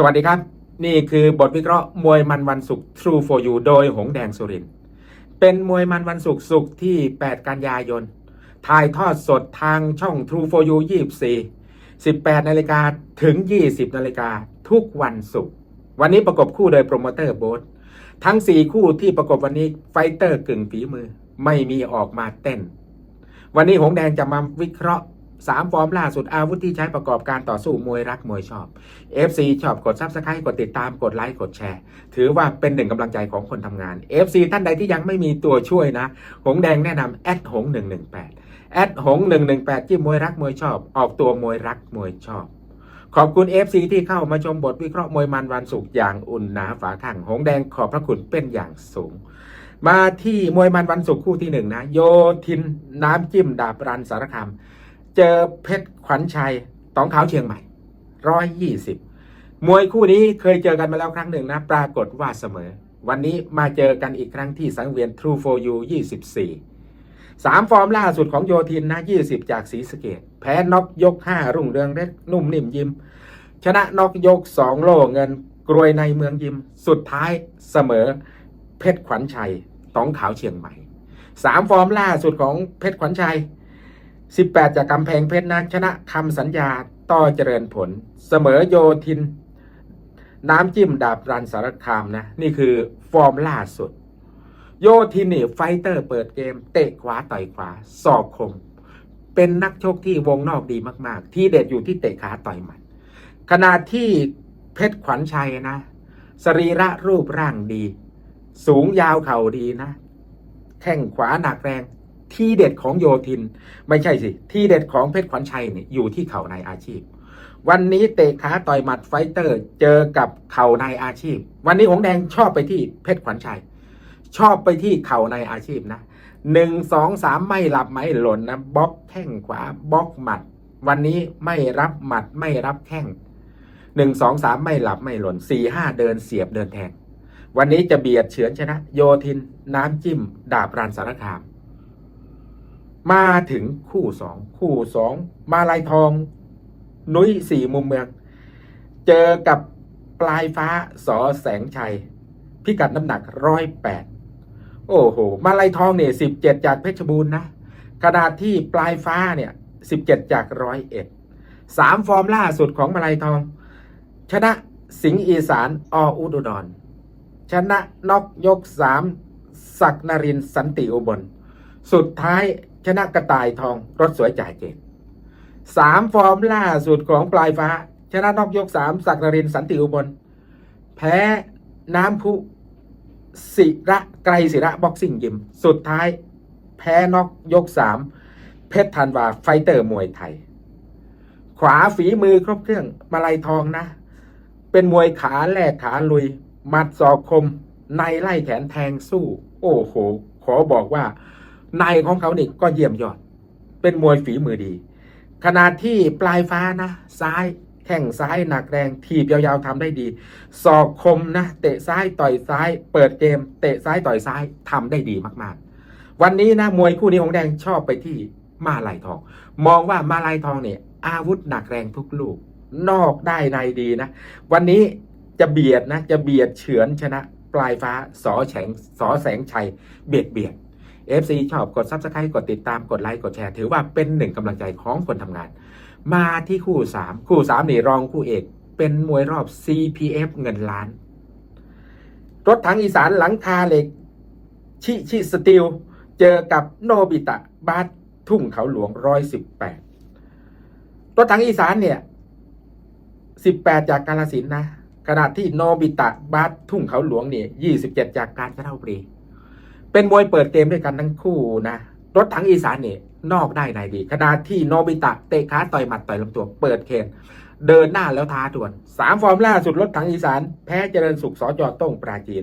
สวัสดีครับ นี่คือบทวิเคราะห์มวยมันวันศุกร์ True for You โดยหงแดงสุรินเป็นมวยมันวันศุกร์ศุกร์ที่ 8 กันยายน ถ่ายทอดสดทางช่อง True for You 24 18นาฬิกาถึง 20นาฬิกาทุกวันศุกร์วันนี้ประกบคู่โดยโปรโมเตอร์โบ๊ททั้ง 4 คู่ที่ประกบวันนี้ไฟเตอร์กึ่งฝีมือ ไม่มีออกมาเต้น วันนี้หงแดงจะมาวิเคราะห์ สามฟอร์มล่าสุดอาวุธที่ใช้ประกอบการต่อสู้มวยรักมวยชอบ FC ชอบกด Subscribe กดติดตามกดไลค์กดแชร์ ถือว่าเป็นหนึ่งกำลังใจของคนทำงาน FC ท่านใดที่ยังไม่มีตัวช่วยนะ หงแดงแนะนำแอดหง118แอดหง118ที่มวยรักมวยชอบ ออกตัวมวยรักมวยชอบขอบคุณ FC ที่เข้ามาชมบทวิเคราะห์มวยมันวันศุกร์อย่างอุ่นหนาฝาข้างหงแดงขอบพระคุณเป็นอย่างสูง มาที่มวยมันวันศุกร์คู่ที่หนึ่งนะ โยทินน้ำจิ้มดาบรันสารคาม เจอเพชรขวัญชัยตองขาวเชียงใหม่ร้อยยี่สิบมวยคู่นี้เคยเจอกันมาแล้วครั้งหนึ่งนะ ปรากฏว่าเสมอ วันนี้มาเจอกันอีกครั้งที่สังเวียน True for You 24สามฟอร์มล่าสุดของโยทินนะ 20 จากศรีสะเกดแพ้น็อกยก 5 รุ่งเรืองเล็กนุ่มนิ่มยิม ชนะน็อกยก 2 โลเงิน กรวยในเมืองยิม สุดท้ายเสมอ เพชรขวัญชัยตองขาวเชียงใหม่สามฟอร์มล่าสุดของเพชรขวัญชัย 18 จากกำแพงเพชรนะชนะคำสัญญาต่อเจริญผล เสมอโยทิน น้ำจิ้มดาบรันสารคามนะ นี่คือฟอร์มล่าสุด โยทินนี่ไฟเตอร์เปิดเกม เตะขวาต่อยขวาศอกคม เป็นนักชกที่วงนอกดีมากๆ ที่เด็ดอยู่ที่เตะขาต่อยหมัดขณะที่เพชรขวัญชัยนะ สรีระรูปร่างดี สูงยาวเข่าดีนะ แข้งขวาหนักแรง ที่เด็ดของโยทิน ไม่ใช่สิ ที่เด็ดของเพชรขวัญชัยเนี่ยอยู่ที่เข่าในอาชีพ วันนี้เตะขาต่อยหมัดไฟเตอร์เจอกับเข่าในอาชีพ วันนี้หงแดงชอบไปที่เพชรขวัญชัย ชอบไปที่เข่าในอาชีพนะหนึ่งสองสามไม่หลับไม่หล่นนะบล็อกแข้งขวาบล็อกหมัด วันนี้ไม่รับหมัดไม่รับแข้งหนึ่งสองสามไม่หลับไม่หล่นสี่ห้าเดินเสียบเดินแทงวันนี้จะเบียดเฉือนชนะ โยทินน้ำจิ้ม ดาบรันสารคาม มาถึงคู่สองคู่สองมาลายทอง นุ้ยสี่มุมเมือง เจอกับปลายฟ้าสอแสงชัย พิกัดน้ำหนักร้อยแปดโอ้โห มาลายทองเนี่ยสิบเจ็ดจากเพชรบูรณ์นะขณะที่ปลายฟ้าเนี่ยสิบเจ็ดจากร้อยเอ็ดสามฟอร์มล่าสุดของมาลายทอง ชนะสิงห์อีสานออุดรชนะน็อกยกสามศักนรินสันติอุบล สุดท้าย ชนะกระต่ายทองรถสวยจ่ายเกตสามฟอร์มล่าสุดของปลายฟ้า ชนะนอกยกสามศักนรินสันติอุบล แพ้น้ำพุศิระไกรศิระบ็อกซิ่งยิม สุดท้าย แพ้นอกยกสามเพชรธันวาไฟเตอร์มวยไทย ขวาฝีมือครบเครื่องมาลัยทองนะ เป็นมวยขาแลกขาลุย มัดศอกคม ในไล่แขนแทงสู้ โอ้โห ขอบอกว่า ในของเขานี่ก็เยี่ยมยอด เป็นมวยฝีมือดีขณะที่ปลายฟ้านะ ซ้ายแข้งซ้ายหนักแรงทีบยาวๆทำได้ดีศอกคมนะ เตะซ้ายต่อยซ้าย เปิดเกม เตะซ้ายต่อยซ้ายทำได้ดีมากๆ วันนี้นะมวยคู่นี้ของแดงชอบไปที่มาลายทอง มองว่ามาลายทองเนี่ยอาวุธหนักแรงทุกลูก นอกได้ในดีนะ วันนี้จะเบียดนะ จะเบียดเฉือนชนะ ปลายฟ้าสอแฉงสอแสงชัย เบียดเบียด FC ชอบกด Subscribe กดติดตามกดไลค์กดแชร์ ถือว่าเป็นหนึ่งกำลังใจของคนทำงาน มาที่คู่ 3 คู่ 3 นี่รองคู่เอก เป็นมวยรอบ CPF เงินล้าน รถถังอีสานหลังคาเหล็ก ชิชิสตีลเจอกับโนบิตะบาสทุ่งเขาหลวง 118 รถถังอีสานเนี่ย 18 จากกาลสินนะขณะที่โนบิตะบาสทุ่งเขาหลวงเนี่ย 27 จากกาญจนบุรี เป็นมวยเปิดเกมด้วยกันทั้งคู่นะ รถถังอีสานเนี่ยนอกได้ในดีขณะที่โนบิตะเตะขาต่อยหมัดต่อยลำตัวเปิดเคนเดินหน้าแล้วท้าดวลสามฟอร์มล่าสุดรถถังอีสาน แพ้เจริญสุขสจโต้งปราจีน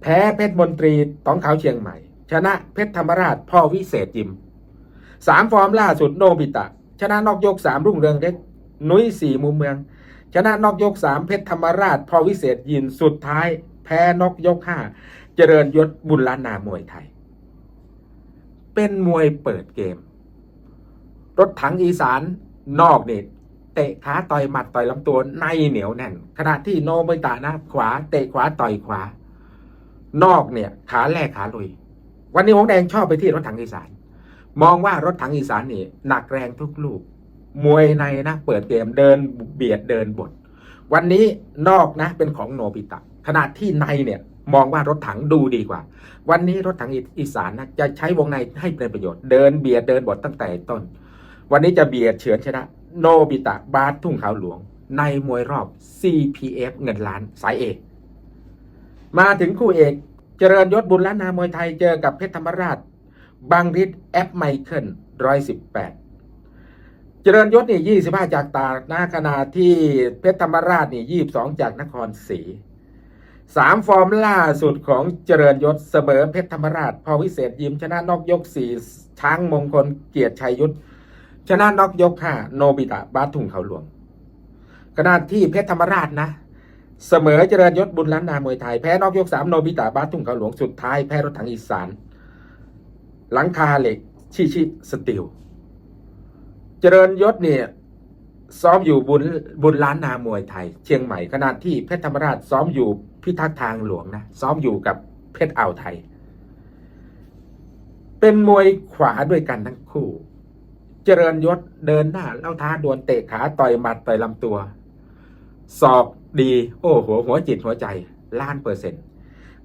แพ้เพชรมนตรีต้องเขาเชียงใหม่ ชนะเพชรธรรมราชพ่อวิเศษยิมสามฟอร์มล่าสุดโนบิตะ ชนะนอกยกสามรุ่งเรืองเล็กนุ้ยสี่มุมเมือง ชนะนอกยกสามเพชรธรรมราชพ่อวิเศษยินสุดท้าย แพ้นอกยกห้า เจริญยศบุญล้านนามวยไทย เป็นมวยเปิดเกม รถถังอีสานนอกเนี่ยเตะขาต่อยหมัดต่อยลำตัวในเหนียวแน่น ขณะที่โนบิตะนะขวา เตะขวาต่อยขวา นอกเนี่ย ขาแรกขาลุย วันนี้หงแดงชอบไปที่รถถังอีสาน มองว่ารถถังอีสานนี่หนักแรงทุกลูก มวยในนะเปิดเกมเดินเบียดเดินบดวันนี้นอกนะเป็นของโนบิตะ ขณะที่ในเนี่ย มองว่ารถถังดูดีกว่า วันนี้รถถังอีสานนะจะใช้วงในให้เป็นประโยชน์ เดินเบียดเดินบดตั้งแต่ต้น วันนี้จะเบียดเฉือนชนะ โนบิตะบาสทุ่งขาวหลวง ในมวยรอบ CPF เงินล้านสายเอกมาถึงคู่เอกเจริญยศบุญล้านนามวยไทยเจอกับเพชรธรรมราช บางริดแอปไมเคิลร้อยสิบแปดเจริญยศนี่ยี่สิบห้าจากตากนะขณะที่เพชรธรรมราชนี่ยี่บสองจากนครศรี สามฟอร์มล่าสุดของเจริญยศเสมอเพชรธรรมราช พอวิเศษยิมชนะนอกยกสี่ช้างมงคลเกียรติชัยยุทธชนะนอกยกห้าโนบิตะบาทุงเขาหลวงขณะที่เพชรธรรมราชนะ เสมอเจริญยศบุญล้านนามวยไทยแพ้นอกยกสามโนบิตะบาทุงเขาหลวงสุดท้ายแพ้รถถังอีสาน หลังคาเหล็ก ชิชิสติลเจริญยศเนี่ย ซ้อมอยู่บุญบุญล้านนามวยไทย เชียงใหม่ขณะที่เพชรธรรมราชซ้อมอยู่พิทักษ์ทางหลวงนะซ้อมอยู่กับเพชรอ่าวไทย เป็นมวยขวาด้วยกันทั้งคู่ เจริญยศเดินหน้าเล่าท้าดวลเตะขาต่อยหมัดต่อยลำตัวสอบดีโอ้โหหัวจิตหัวใจล้านเปอร์เซ็นต์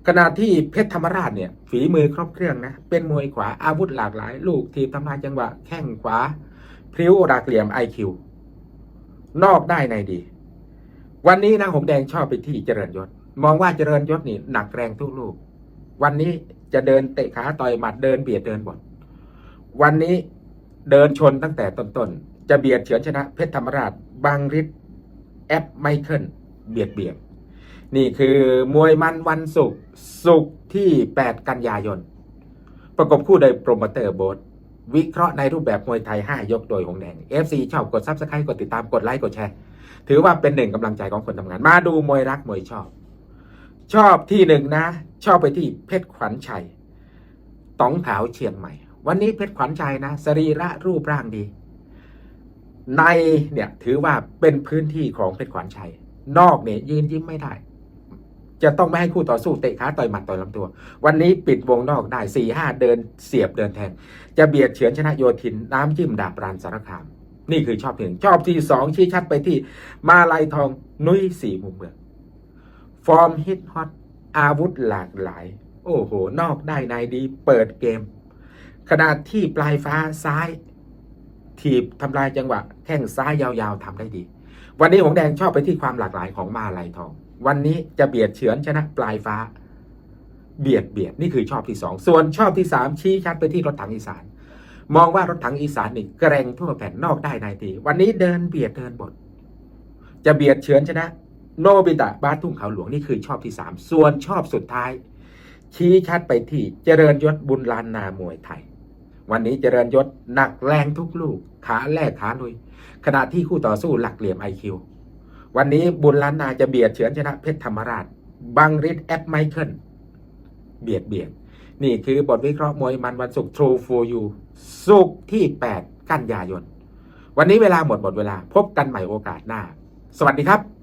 ขณะที่เพชรธรรมราชเนี่ย ฝีมือครบเครื่องนะเป็นมวยขวาอาวุธหลากหลาย ลูกทีมทำลายจังหวะแข้งขวาพริ้วดักเหลี่ยมไอคิว นอกได้ในดี วันนี้นะหงแดงชอบไปที่เจริญยศ มองว่าเจริญยศนี่หนักแรงทุกลูก วันนี้จะเดินเตะขาต่อยหมัดเดินเบียดเดินบดวันนี้เดินชนตั้งแต่ต้นๆจะเบียดเฉือนชนะเพชรธรรมราชบางริดแอปไมเคิลเบียดเบียดนี่คือมวยมันวันศุกร์ศุกร์ที่ 8 กันยายน ประกบคู่โดยโปรโมเตอร์โบส วิเคราะห์ในรูปแบบมวยไทย 5 ยกโดยหงแดง FC ชอบกดซับสไครต์กดติดตามกดไลค์กดแชร์ ถือว่าเป็นหนึ่งกำลังใจของคนทำงาน มาดูมวยรักมวยชอบ ชอบที่หนึ่งนะ ชอบไปที่เพชรขวัญชัยต๋องขาวเชียงใหม่ วันนี้เพชรขวัญชัยนะ สรีระรูปร่างดี ในเนี่ยถือว่าเป็นพื้นที่ของเพชรขวัญชัย นอกเนี่ยยืนยิ้มไม่ได้ จะต้องไม่ให้คู่ต่อสู้เตะขาต่อยหมัดต่อยลำตัว วันนี้ปิดวงนอกได้สี่ห้าเดินเสียบเดินแทง จะเบียดเฉือนชนะโยธินน้ำจิ้มดาบรานสารคาม นี่คือชอบหนึ่งชอบที่สองชี้ชัดไปที่มาลายทองนุ้ยสี่มุมเมืองฟอร์มฮิตฮอตอาวุธหลากหลาย โอ้โห นอกได้ในดีเปิดเกม ขณะที่ปลายฟ้าซ้าย ถีบทำลายจังหวะ แข้งซ้ายยาวๆทำได้ดี วันนี้หงแดงชอบไปที่ความหลากหลายของมาลายทอง วันนี้จะเบียดเฉือนชนะปลายฟ้า เบียดเบียดนี่คือชอบที่สองส่วนชอบที่สามชี้ชัดไปที่รถถังอีสาน มองว่ารถถังอีสานนี่แกร่งทั่วแผ่นนอกได้ในทีวันนี้เดินเบียดเดินบดจะเบียดเฉือนชนะ โนบิตะบ้าสทุ่งเขาหลวงนี่คือชอบที่สามส่วนชอบสุดท้าย ชี้ชัดไปที่เจริญยศบุญลานนามวยไทย วันนี้เจริญยศหนักแรงทุกลูก ขาแรกขาลุยขณะที่คู่ต่อสู้หลักเหลี่ยมไอคิว วันนี้บุญล้านนาจะเบียดเฉือนชนะเพชรธรรมราช บังริดแอปไมเคิลเบียดเบียด นี่คือบทวิเคราะห์มวยมันวันศุกร์ True for you ศุกร์ที่ 8 กันยายน วันนี้เวลาหมดหมดเวลา พบกันใหม่โอกาสหน้า สวัสดีครับ